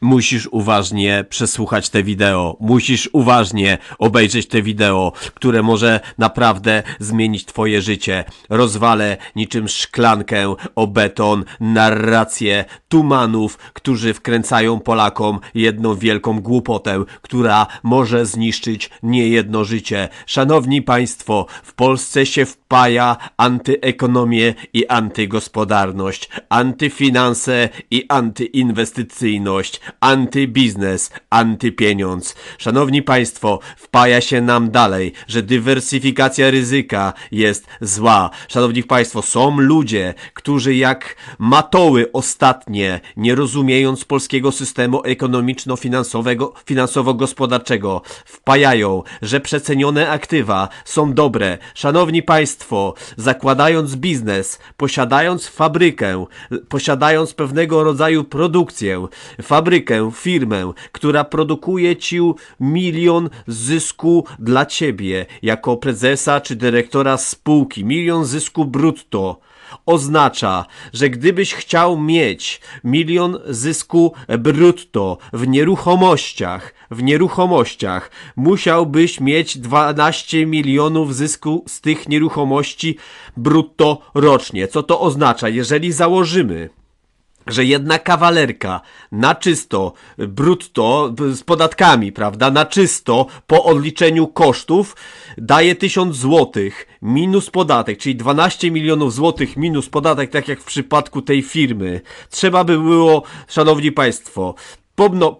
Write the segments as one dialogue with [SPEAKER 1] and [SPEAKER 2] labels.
[SPEAKER 1] Musisz uważnie przesłuchać te wideo, musisz uważnie obejrzeć te wideo, które może naprawdę zmienić twoje życie. Rozwalę niczym szklankę o beton narrację tumanów, którzy wkręcają Polakom jedną wielką głupotę, która może zniszczyć niejedno życie. Szanowni Państwo, w Polsce się wpaja antyekonomię i antygospodarność, antyfinanse i antyinwestycyjność, antybiznes, antypieniądz. Szanowni Państwo, wpaja się nam dalej, że dywersyfikacja ryzyka jest zła. Szanowni Państwo, są ludzie, którzy jak matoły ostatnie, nie rozumiejąc polskiego systemu ekonomiczno-finansowego, finansowo-gospodarczego, wpajają, że przecenione aktywa są dobre. Szanowni Państwo, zakładając biznes, posiadając fabrykę, posiadając pewnego rodzaju produkcję, fabrykę, firmę, która produkuje ci milion zysku dla ciebie jako prezesa czy dyrektora spółki, milion zysku brutto oznacza, że gdybyś chciał mieć milion zysku brutto w nieruchomościach, w nieruchomościach, musiałbyś mieć 12 milionów zysku z tych nieruchomości brutto rocznie. Co to oznacza? Jeżeli założymy, że jedna kawalerka na czysto, brutto, z podatkami, prawda, na czysto, po odliczeniu kosztów, daje 1000 złotych minus podatek, czyli 12 milionów złotych minus podatek, tak jak w przypadku tej firmy. Trzeba by było, szanowni państwo,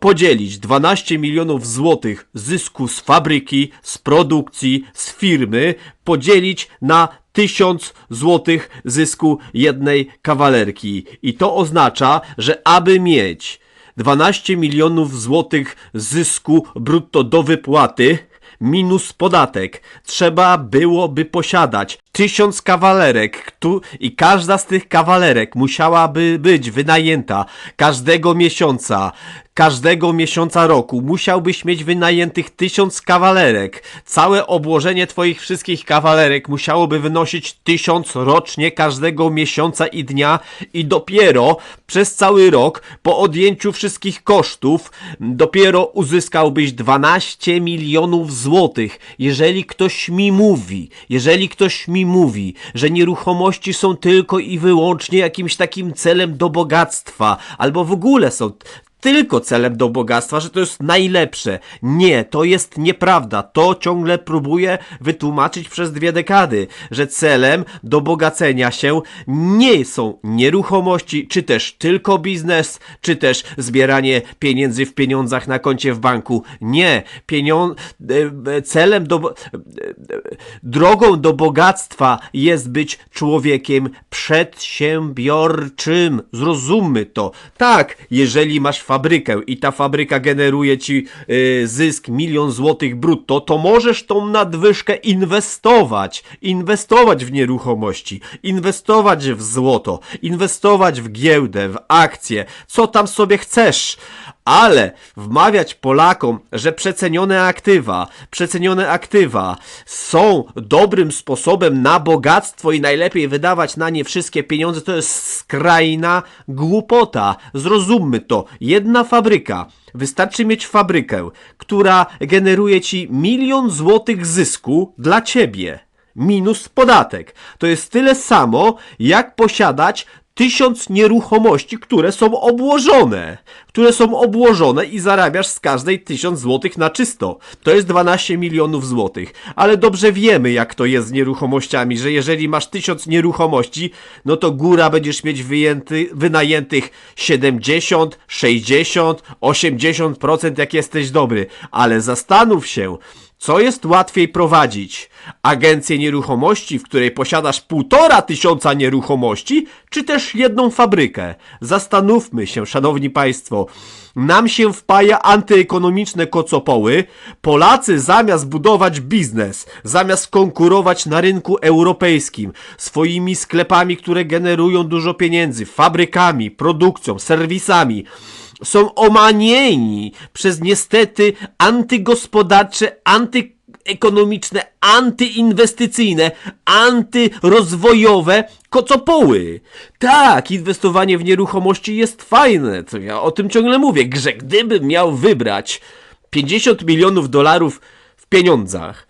[SPEAKER 1] podzielić 12 milionów złotych zysku z fabryki, z produkcji, z firmy, podzielić na 1000 złotych zysku jednej kawalerki. I to oznacza, że aby mieć 12 milionów złotych zysku brutto do wypłaty, minus podatek. Trzeba byłoby posiadać tysiąc kawalerek ktu- i każda z tych kawalerek musiałaby być wynajęta każdego miesiąca. Każdego miesiąca roku musiałbyś mieć wynajętych tysiąc kawalerek. Całe obłożenie twoich wszystkich kawalerek musiałoby wynosić tysiąc rocznie każdego miesiąca i dnia i dopiero przez cały rok po odjęciu wszystkich kosztów dopiero uzyskałbyś 12 milionów złotych. Jeżeli ktoś mi mówi, jeżeli ktoś mi mówi, że nieruchomości są tylko i wyłącznie jakimś takim celem do bogactwa, albo w ogóle są tylko celem do bogactwa, że to jest najlepsze. Nie, to jest nieprawda. To ciągle próbuję wytłumaczyć przez dwie dekady, że celem do bogacenia się nie są nieruchomości, czy też tylko biznes, czy też zbieranie pieniędzy w pieniądzach na koncie w banku. Nie, pieniądz celem do drogą do bogactwa jest być człowiekiem przedsiębiorczym. Zrozummy to. Tak, jeżeli masz fabrykę i ta fabryka generuje ci y, zysk milion złotych brutto, to możesz tą nadwyżkę inwestować. Inwestować w nieruchomości, inwestować w złoto, inwestować w giełdę, w akcje, co tam sobie chcesz. Ale wmawiać Polakom, że przecenione aktywa, przecenione aktywa są dobrym sposobem na bogactwo i najlepiej wydawać na nie wszystkie pieniądze, to jest skrajna głupota. Zrozummy to. Jedna fabryka. Wystarczy mieć fabrykę, która generuje ci milion złotych zysku dla ciebie. Minus podatek. To jest tyle samo, jak posiadać tysiąc nieruchomości, które są obłożone. Które są obłożone i zarabiasz z każdej tysiąc złotych na czysto. To jest 12 milionów złotych. Ale dobrze wiemy, jak to jest z nieruchomościami, że jeżeli masz tysiąc nieruchomości, no to góra będziesz mieć wyjęty, wynajętych 70, 60, 80% jak jesteś dobry. Ale zastanów się, co jest łatwiej prowadzić? Agencję nieruchomości, w której posiadasz półtora tysiąca nieruchomości, czy też jedną fabrykę? Zastanówmy się, szanowni państwo. Nam się wpaja antyekonomiczne kocopoły. Polacy zamiast budować biznes, zamiast konkurować na rynku europejskim swoimi sklepami, które generują dużo pieniędzy, fabrykami, produkcją, serwisami, są omanieni przez niestety antygospodarcze, anty antyekonomiczne, antyinwestycyjne, antyrozwojowe kocopoły. Tak, inwestowanie w nieruchomości jest fajne, co ja o tym ciągle mówię, że gdybym miał wybrać 50 milionów dolarów w pieniądzach,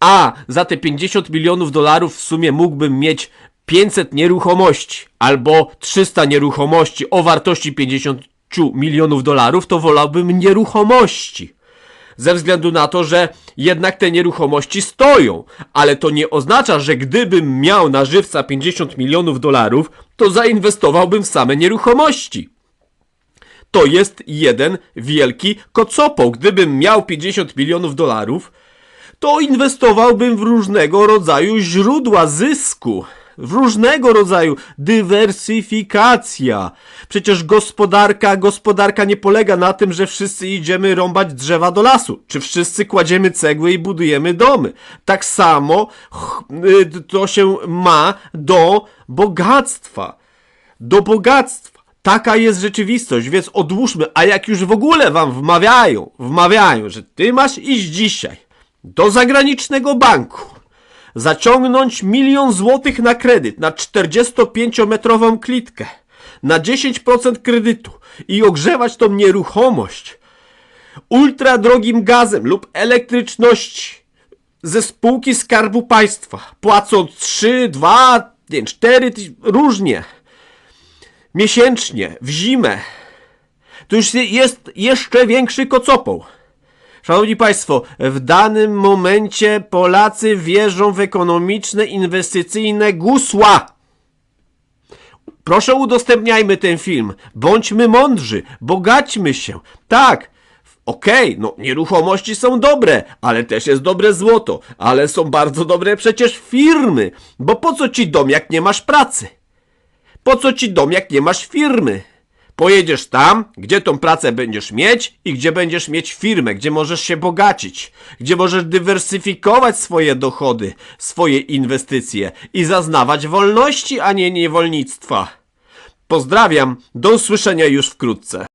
[SPEAKER 1] a za te 50 milionów dolarów w sumie mógłbym mieć 500 nieruchomości albo 300 nieruchomości o wartości 50 milionów dolarów, to wolałbym nieruchomości. Ze względu na to, że jednak te nieruchomości stoją, ale to nie oznacza, że gdybym miał na żywca 50 milionów dolarów, to zainwestowałbym w same nieruchomości. To jest jeden wielki kocopoł. Gdybym miał 50 milionów dolarów, to inwestowałbym w różnego rodzaju źródła zysku. Różnego rodzaju dywersyfikacja. Przecież gospodarka, gospodarka nie polega na tym, że wszyscy idziemy rąbać drzewa do lasu, czy wszyscy kładziemy cegły i budujemy domy. Tak samo y, to się ma do bogactwa do bogactwa. Taka jest rzeczywistość, więc odłóżmy. A jak już w ogóle wam wmawiają, wmawiają, że ty masz iść dzisiaj do zagranicznego banku, zaciągnąć milion złotych na kredyt na 45-metrową klitkę, na 10% kredytu i ogrzewać tą nieruchomość ultra drogim gazem lub elektryczności ze spółki Skarbu Państwa, płacąc 3, 2, nie, 4, tyś- różnie, miesięcznie, w zimę, to już jest jeszcze większy kocopoł. Szanowni Państwo, w danym momencie Polacy wierzą w ekonomiczne, inwestycyjne gusła. Proszę udostępniajmy ten film. Bądźmy mądrzy, bogaćmy się. Tak, okej, no nieruchomości są dobre, ale też jest dobre złoto, ale są bardzo dobre przecież firmy. Bo po co ci dom, jak nie masz pracy? Po co ci dom, jak nie masz firmy? Pojedziesz tam, gdzie tą pracę będziesz mieć i gdzie będziesz mieć firmę, gdzie możesz się bogacić, gdzie możesz dywersyfikować swoje dochody, swoje inwestycje i zaznawać wolności, a nie niewolnictwa. Pozdrawiam, do usłyszenia już wkrótce.